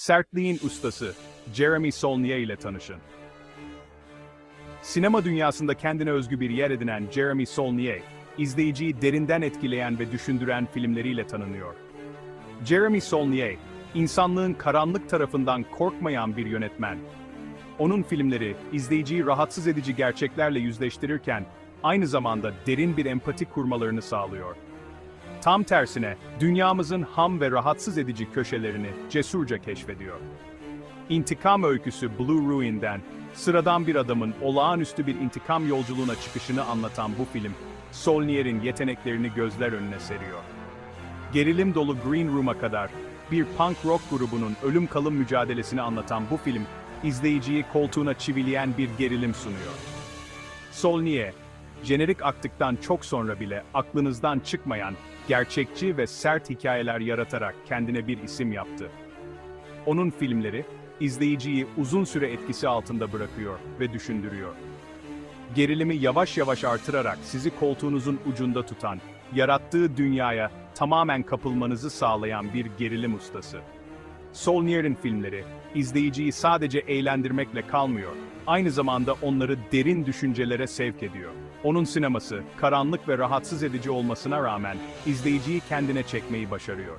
Sertliğin ustası Jeremy Saulnier ile tanışın. Sinema dünyasında kendine özgü bir yer edinen Jeremy Saulnier, izleyiciyi derinden etkileyen ve düşündüren filmleriyle tanınıyor. Jeremy Saulnier, insanlığın karanlık tarafından korkmayan bir yönetmen. Onun filmleri, izleyiciyi rahatsız edici gerçeklerle yüzleştirirken, aynı zamanda derin bir empati kurmalarını sağlıyor. Tam tersine, dünyamızın ham ve rahatsız edici köşelerini cesurca keşfediyor. İntikam öyküsü Blue Ruin'den, sıradan bir adamın olağanüstü bir intikam yolculuğuna çıkışını anlatan bu film, Saulnier'in yeteneklerini gözler önüne seriyor. Gerilim dolu Green Room'a kadar, bir punk rock grubunun ölüm kalım mücadelesini anlatan bu film, izleyiciyi koltuğuna çivileyen bir gerilim sunuyor. Saulnier, jenerik aktıktan çok sonra bile aklınızdan çıkmayan, gerçekçi ve sert hikayeler yaratarak kendine bir isim yaptı. Onun filmleri, izleyiciyi uzun süre etkisi altında bırakıyor ve düşündürüyor. Gerilimi yavaş yavaş artırarak sizi koltuğunuzun ucunda tutan, yarattığı dünyaya tamamen kapılmanızı sağlayan bir gerilim ustası. Saulnier'in filmleri, izleyiciyi sadece eğlendirmekle kalmıyor, aynı zamanda onları derin düşüncelere sevk ediyor. Onun sineması, karanlık ve rahatsız edici olmasına rağmen, izleyiciyi kendine çekmeyi başarıyor.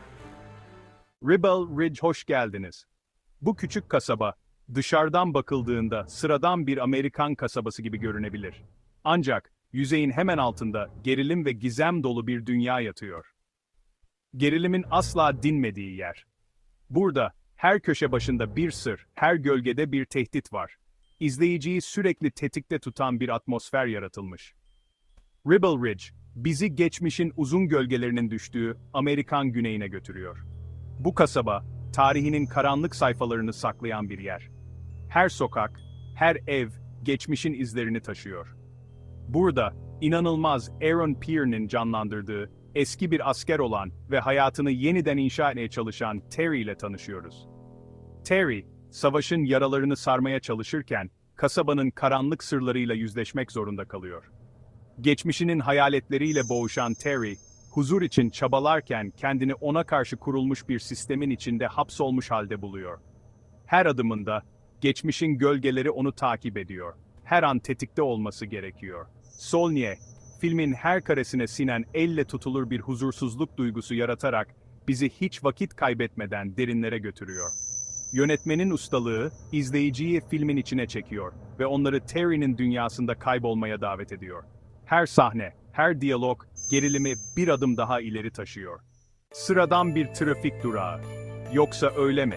Rebel Ridge hoş geldiniz. Bu küçük kasaba, dışarıdan bakıldığında sıradan bir Amerikan kasabası gibi görünebilir. Ancak, yüzeyin hemen altında gerilim ve gizem dolu bir dünya yatıyor. Gerilimin asla dinmediği yer. Burada, her köşe başında bir sır, her gölgede bir tehdit var. İzleyiciyi sürekli tetikte tutan bir atmosfer yaratılmış. Rebel Ridge, bizi geçmişin uzun gölgelerinin düştüğü Amerikan güneyine götürüyor. Bu kasaba, tarihinin karanlık sayfalarını saklayan bir yer. Her sokak, her ev, geçmişin izlerini taşıyor. Burada, inanılmaz Aaron Pierre'nin canlandırdığı, eski bir asker olan ve hayatını yeniden inşa etmeye çalışan Terry ile tanışıyoruz. Terry, savaşın yaralarını sarmaya çalışırken, kasabanın karanlık sırlarıyla yüzleşmek zorunda kalıyor. Geçmişinin hayaletleriyle boğuşan Terry, huzur için çabalarken kendini ona karşı kurulmuş bir sistemin içinde hapsolmuş halde buluyor. Her adımında, geçmişin gölgeleri onu takip ediyor. Her an tetikte olması gerekiyor. Solnier, filmin her karesine sinen elle tutulur bir huzursuzluk duygusu yaratarak bizi hiç vakit kaybetmeden derinlere götürüyor. Yönetmenin ustalığı, izleyiciyi filmin içine çekiyor ve onları Terry'nin dünyasında kaybolmaya davet ediyor. Her sahne, her diyalog, gerilimi bir adım daha ileri taşıyor. Sıradan bir trafik durağı. Yoksa öyle mi?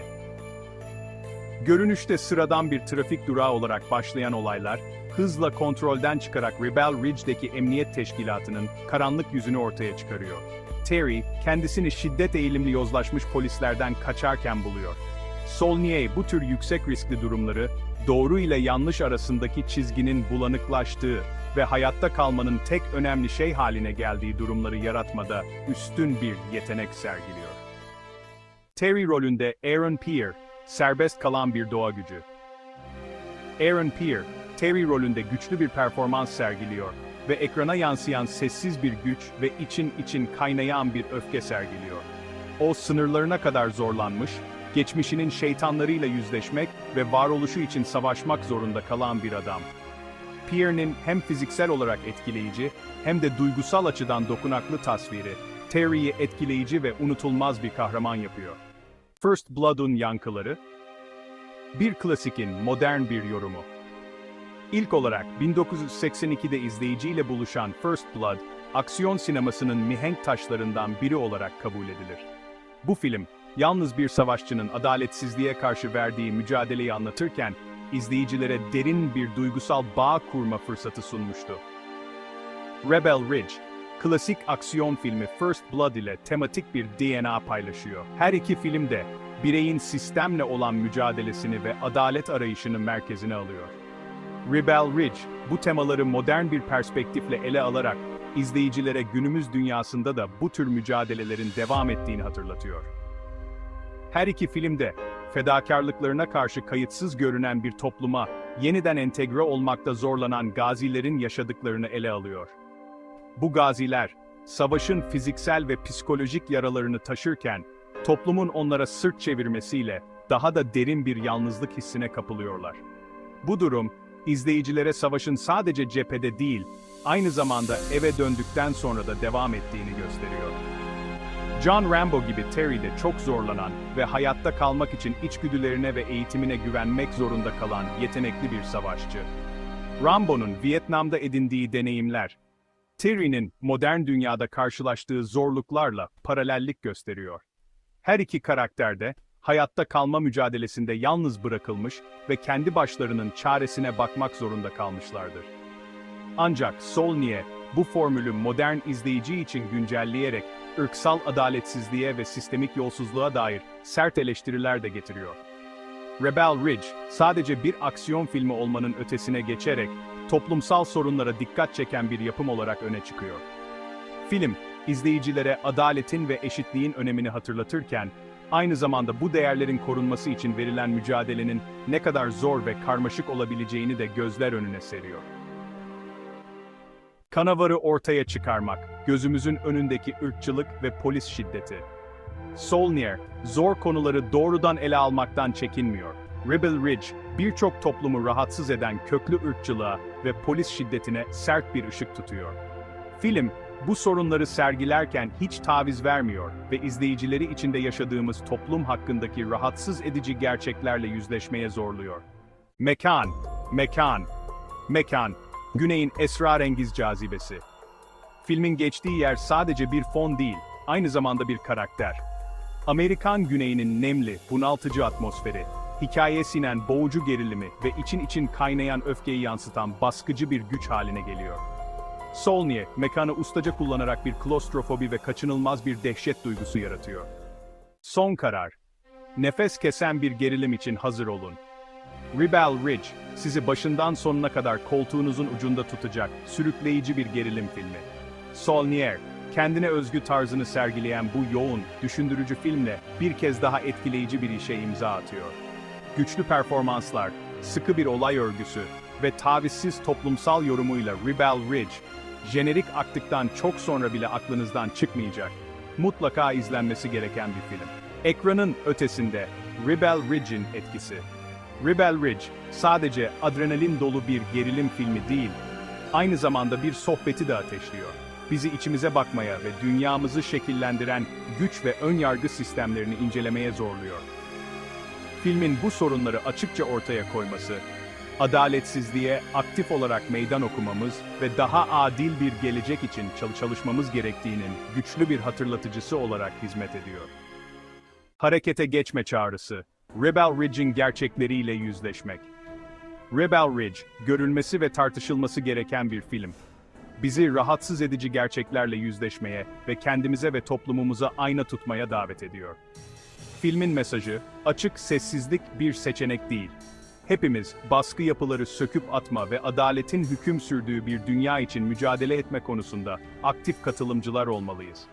Görünüşte sıradan bir trafik durağı olarak başlayan olaylar, hızla kontrolden çıkarak Rebel Ridge'deki emniyet teşkilatının karanlık yüzünü ortaya çıkarıyor. Terry, kendisini şiddet eğilimli yozlaşmış polislerden kaçarken buluyor. Saulnier bu tür yüksek riskli durumları, doğru ile yanlış arasındaki çizginin bulanıklaştığı ve hayatta kalmanın tek önemli şey haline geldiği durumları yaratmada üstün bir yetenek sergiliyor. Terry rolünde Aaron Pierre, serbest kalan bir doğa gücü. Aaron Pierre, Terry rolünde güçlü bir performans sergiliyor ve ekrana yansıyan sessiz bir güç ve için için kaynayan bir öfke sergiliyor. O sınırlarına kadar zorlanmış, geçmişinin şeytanlarıyla yüzleşmek ve varoluşu için savaşmak zorunda kalan bir adam. Pierre'nin hem fiziksel olarak etkileyici hem de duygusal açıdan dokunaklı tasviri, Terry'i etkileyici ve unutulmaz bir kahraman yapıyor. First Blood'un yankıları, bir klasikin modern bir yorumu. İlk olarak 1982'de izleyiciyle buluşan First Blood, aksiyon sinemasının mihenk taşlarından biri olarak kabul edilir. Bu film, yalnız bir savaşçının adaletsizliğe karşı verdiği mücadeleyi anlatırken, izleyicilere derin bir duygusal bağ kurma fırsatı sunmuştu. Rebel Ridge, klasik aksiyon filmi First Blood ile tematik bir DNA paylaşıyor. Her iki film de bireyin sistemle olan mücadelesini ve adalet arayışını merkezine alıyor. Rebel Ridge, bu temaları modern bir perspektifle ele alarak izleyicilere günümüz dünyasında da bu tür mücadelelerin devam ettiğini hatırlatıyor. Her iki filmde fedakarlıklarına karşı kayıtsız görünen bir topluma yeniden entegre olmakta zorlanan gazilerin yaşadıklarını ele alıyor. Bu gaziler, savaşın fiziksel ve psikolojik yaralarını taşırken, toplumun onlara sırt çevirmesiyle daha da derin bir yalnızlık hissine kapılıyorlar. Bu durum, izleyicilere savaşın sadece cephede değil, aynı zamanda eve döndükten sonra da devam ettiğini gösteriyor. John Rambo gibi Terry de çok zorlanan ve hayatta kalmak için içgüdülerine ve eğitimine güvenmek zorunda kalan yetenekli bir savaşçı. Rambo'nun Vietnam'da edindiği deneyimler, Terry'nin modern dünyada karşılaştığı zorluklarla paralellik gösteriyor. Her iki karakter de hayatta kalma mücadelesinde yalnız bırakılmış ve kendi başlarının çaresine bakmak zorunda kalmışlardır. Ancak Solniye bu formülü modern izleyici için güncelleyerek ırksal adaletsizliğe ve sistemik yolsuzluğa dair sert eleştiriler de getiriyor. Rebel Ridge, sadece bir aksiyon filmi olmanın ötesine geçerek, toplumsal sorunlara dikkat çeken bir yapım olarak öne çıkıyor. Film, izleyicilere adaletin ve eşitliğin önemini hatırlatırken, aynı zamanda bu değerlerin korunması için verilen mücadelenin ne kadar zor ve karmaşık olabileceğini de gözler önüne seriyor. Kanavarı ortaya çıkarmak, gözümüzün önündeki ırkçılık ve polis şiddeti. Solnier, zor konuları doğrudan ele almaktan çekinmiyor. Rebel Ridge, birçok toplumu rahatsız eden köklü ırkçılığa ve polis şiddetine sert bir ışık tutuyor. Film, bu sorunları sergilerken hiç taviz vermiyor ve izleyicileri içinde yaşadığımız toplum hakkındaki rahatsız edici gerçeklerle yüzleşmeye zorluyor. Mekan, mekan, mekan, Güney'in esrarengiz cazibesi. Filmin geçtiği yer sadece bir fon değil, aynı zamanda bir karakter. Amerikan güneyinin nemli, bunaltıcı atmosferi, hikayeye sinen boğucu gerilimi ve için için kaynayan öfkeyi yansıtan baskıcı bir güç haline geliyor. Solniye, mekanı ustaca kullanarak bir klostrofobi ve kaçınılmaz bir dehşet duygusu yaratıyor. Son karar. Nefes kesen bir gerilim için hazır olun. Rebel Ridge, sizi başından sonuna kadar koltuğunuzun ucunda tutacak, sürükleyici bir gerilim filmi. Solnier, kendine özgü tarzını sergileyen bu yoğun, düşündürücü filmle bir kez daha etkileyici bir işe imza atıyor. Güçlü performanslar, sıkı bir olay örgüsü ve tavizsiz toplumsal yorumuyla Rebel Ridge, jenerik aktıktan çok sonra bile aklınızdan çıkmayacak, mutlaka izlenmesi gereken bir film. Ekranın ötesinde Rebel Ridge'in etkisi. Rebel Ridge, sadece adrenalin dolu bir gerilim filmi değil, aynı zamanda bir sohbeti de ateşliyor. Bizi içimize bakmaya ve dünyamızı şekillendiren güç ve ön yargı sistemlerini incelemeye zorluyor. Filmin bu sorunları açıkça ortaya koyması, adaletsizliğe aktif olarak meydan okumamız ve daha adil bir gelecek için çalış- çalışmamız gerektiğinin güçlü bir hatırlatıcısı olarak hizmet ediyor. Harekete geçme çağrısı, Rebel Ridge'in gerçekleriyle yüzleşmek. Rebel Ridge, görülmesi ve tartışılması gereken bir film. Bizi rahatsız edici gerçeklerle yüzleşmeye ve kendimize ve toplumumuza ayna tutmaya davet ediyor. Filmin mesajı, açık sessizlik bir seçenek değil. Hepimiz baskı yapıları söküp atma ve adaletin hüküm sürdüğü bir dünya için mücadele etme konusunda aktif katılımcılar olmalıyız.